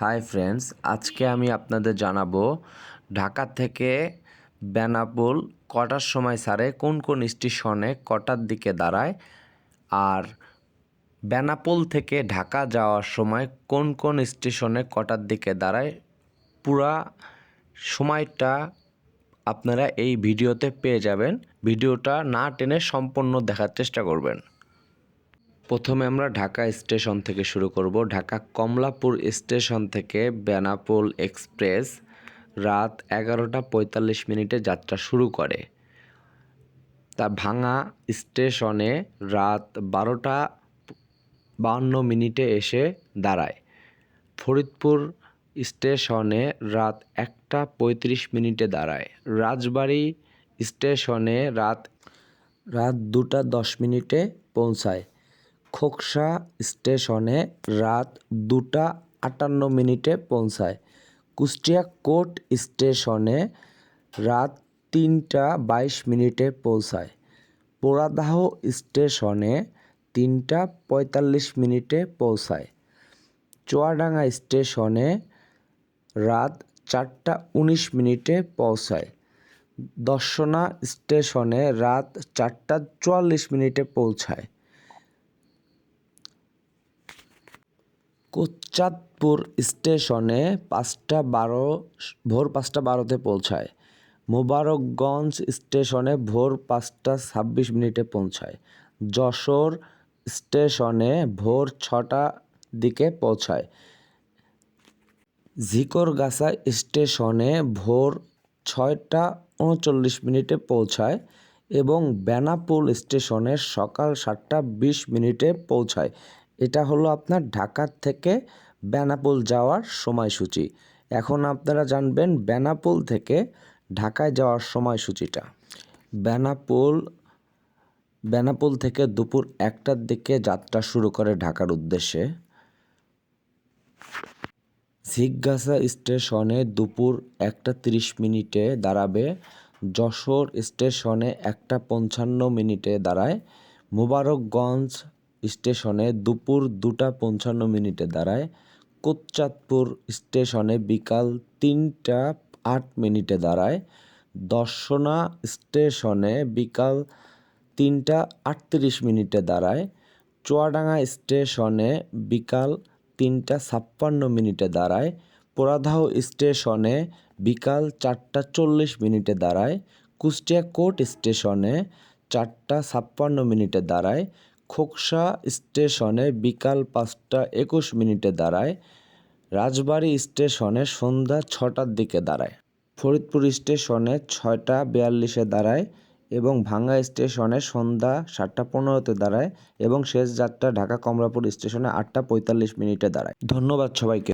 Hi friends আজকে আমি আপনাদের জানাব ঢাকা থেকে বেনাপোল কটার সময় ছাড়ে কোন কোন স্টেশনে কটার দিকে দাঁড়ায়, আর বেনাপোল থেকে ঢাকা যাওয়ার সময় কোন কোন স্টেশনে কটার দিকে দাঁড়ায়, পুরা সময়টা আপনারা এই ভিডিওতে পেয়ে যাবেন। ভিডিওটা না টেনে সম্পূর্ণ দেখার চেষ্টা করবেন। প্রথমে আমরা ঢাকা স্টেশন থেকে শুরু করব। ঢাকা কমলাপুর স্টেশন থেকে বেনাপোল এক্সপ্রেস রাত এগারোটা পঁয়তাল্লিশ মিনিটে যাত্রা শুরু করে। তা ভাঙা স্টেশনে রাত বারোটা বাহান্ন মিনিটে এসে দাঁড়ায়। ফরিদপুর স্টেশনে রাত একটা পঁয়ত্রিশ মিনিটে দাঁড়ায়। রাজবাড়ি স্টেশনে রাত রাত দুটা দশ মিনিটে পৌঁছায়। খোকসা স্টেশনে রাত দুটা আটান্ন মিনিটে পৌঁছায়। কুষ্টিয়া কোর্ট স্টেশনে রাত তিনটা বাইশ মিনিটে পৌঁছায়। পোড়াদাহ স্টেশনে তিনটা পঁয়তাল্লিশ মিনিটে পৌঁছায়। চুয়াডাঙ্গা স্টেশনে রাত চারটা উনিশ মিনিটে পৌঁছায়। দর্শনা স্টেশনে রাত চারটা চুয়াল্লিশ মিনিটে পৌঁছায়। কোচ্চাদপুর স্টেশনে পাঁচটা বারো, ভোর পাঁচটা বারোতে পৌঁছায়। মোবারকগঞ্জ স্টেশনে ভোর পাঁচটা ছাব্বিশ মিনিটে পৌঁছায়। যশোর স্টেশনে ভোর ছটা দিকে পৌঁছায়। ঝিকরগাছা স্টেশনে ভোর ছয়টা উনচল্লিশ মিনিটে পৌঁছায় এবং বেনাপোল স্টেশনে সকাল সাতটা বিশ মিনিটে পৌঁছায়। এটা হলো আপনার ঢাকার থেকে বেনাপোল যাওয়ার সময়সূচি। এখন আপনারা জানবেন বেনাপোল থেকে ঢাকায় যাওয়ার সময়সূচিটা। বেনাপোল বেনাপোল থেকে দুপুর একটার দিকে যাত্রা শুরু করে ঢাকার উদ্দেশ্যে। ঝিকগাছা স্টেশনে দুপুর একটা তিরিশ মিনিটে দাঁড়াবে। যশোর স্টেশনে একটা পঞ্চান্ন মিনিটে দাঁড়ায়। মোবারকগঞ্জ স্টেশনে দুপুর দুটা পঞ্চান্ন মিনিটে দাঁড়ায়। কোচ্চাদপুর স্টেশনে বিকাল তিনটা আট মিনিটে দাঁড়ায়। দর্শনা স্টেশনে বিকাল তিনটা আটত্রিশ মিনিটে দাঁড়ায়। চুয়াডাঙ্গা স্টেশনে বিকাল তিনটা ছাপ্পান্ন মিনিটে দাঁড়ায়। পোড়াদাহ স্টেশনে বিকাল চারটা চল্লিশ মিনিটে দাঁড়ায়। কুষ্টিয়া কোর্ট স্টেশনে চারটা ছাপ্পান্ন মিনিটে দাঁড়ায়। খোকসা স্টেশনে বিকাল পাঁচটা একুশ মিনিটে দাঁড়ায়। রাজবাড়ি স্টেশনে সন্ধ্যা ছটার দিকে দাঁড়ায়। ফরিদপুর স্টেশনে ছয়টা বিয়াল্লিশে দাঁড়ায় এবং ভাঙ্গা স্টেশনে সন্ধ্যা সাতটা পনেরোতে দাঁড়ায় এবং শেষ যাত্রা ঢাকা কমলাপুর স্টেশনে আটটা পঁয়তাল্লিশ মিনিটে দাঁড়ায়। ধন্যবাদ সবাইকে।